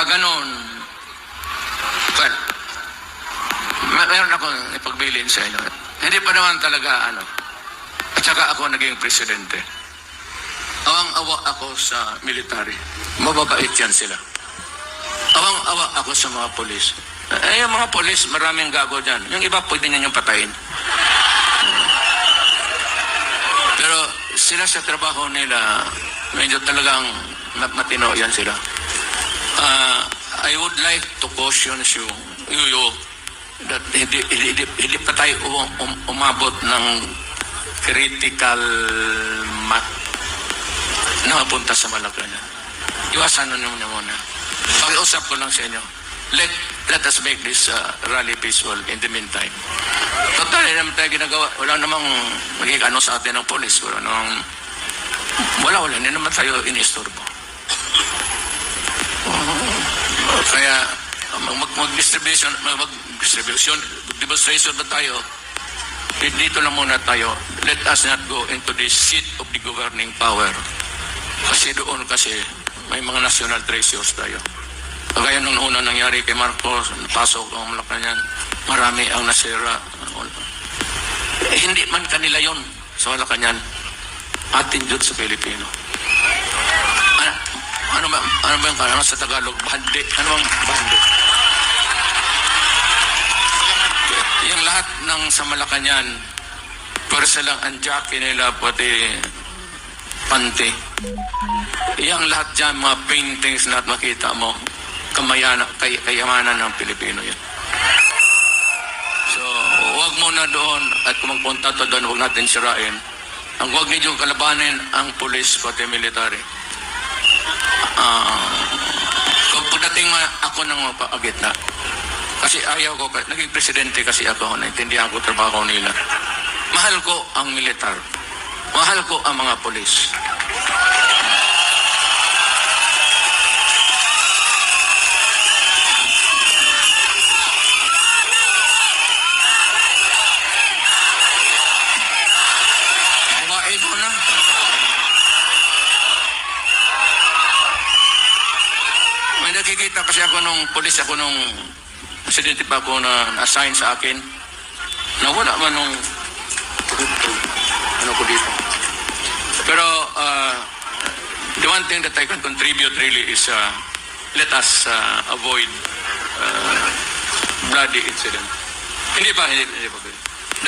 pagka ganon, well, may, meron akong ipagbilin sa inyo. Hindi pa naman talaga, ano, at saka ako naging presidente. Awang-awa ako sa military. Mababait yan sila. Awang-awa ako sa mga polis. Eh, yung mga polis, maraming gago dyan. Yung iba, pwede niya yung patayin. Pero sila sa trabaho nila, medyo talagang mat- matino yan sila. Ah, I would like to caution you, you, you that hindi, hindi, hindi, pa tayo um- um- umabot ng critical mat na mapunta sa Malacanang. Iwasan nyo muna muna. Pakiusap ko lang sa inyo. Let, let us make this uh, rally peaceful in the meantime. Total, hindi naman tayo ginagawa. Wala namang magiging ano sa atin ng polis. Wala namang... Wala, wala. Hindi naman tayo inistorbo. Kaya, mag, mag, mag-distribution, mag, mag-distribution, demonstration ba tayo? Di- Dito lang muna tayo. Let us not go into the seat of the governing power. Kasi doon kasi may mga national treasures tayo. Kagaya nung una nangyari kay Marcos, napasok ang Malacanang, marami ang nasira. Eh, hindi man kanila yon sa Malacanang. Atin dyan sa Pilipino. Ano, ano ba, ano ba yung ano sa Tagalog? Bandi. Ano bang bandi? Yung lahat ng sa Malacanang, pwersa lang ang jockey nila, pati pante. Yang lahat dyan, mga paintings na makita mo, kamayana, kay, kayamanan ng Pilipino yan. So, huwag muna doon at kung magpunta to doon, huwag natin sirain. Ang huwag ninyong kalabanin ang pulis pati military. Ah, kung pagdating ako ng mapagitna, kasi ayaw ko, naging presidente kasi ako, naintindihan ko trabaho nila. Mahal ko ang militar. Mahal ko ang mga pulis. Nakikita kasi ako nung polis ako nung presidente pa ako na assign sa akin na wala man nung ano ko dito. Pero uh, the one thing that I can contribute really is uh, let us uh, avoid uh, bloody incident. Hindi ba? Hindi, hindi ba?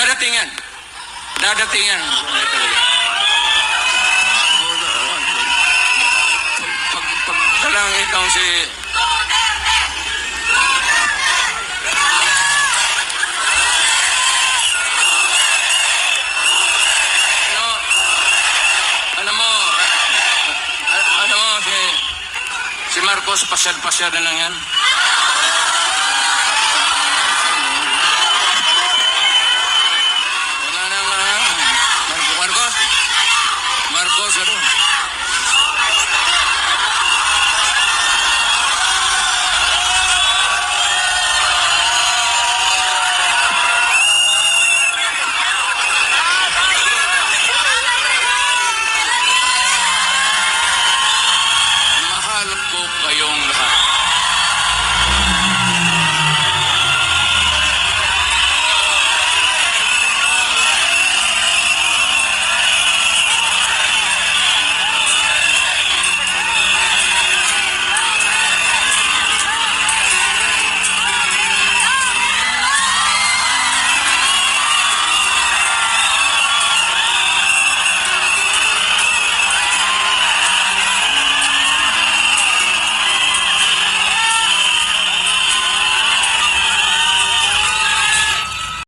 Dadating yan. Dadating yan. Hindi talaga. Pag, pag talang ikaw si... Marcos, pasyal-pasyal na lang yan.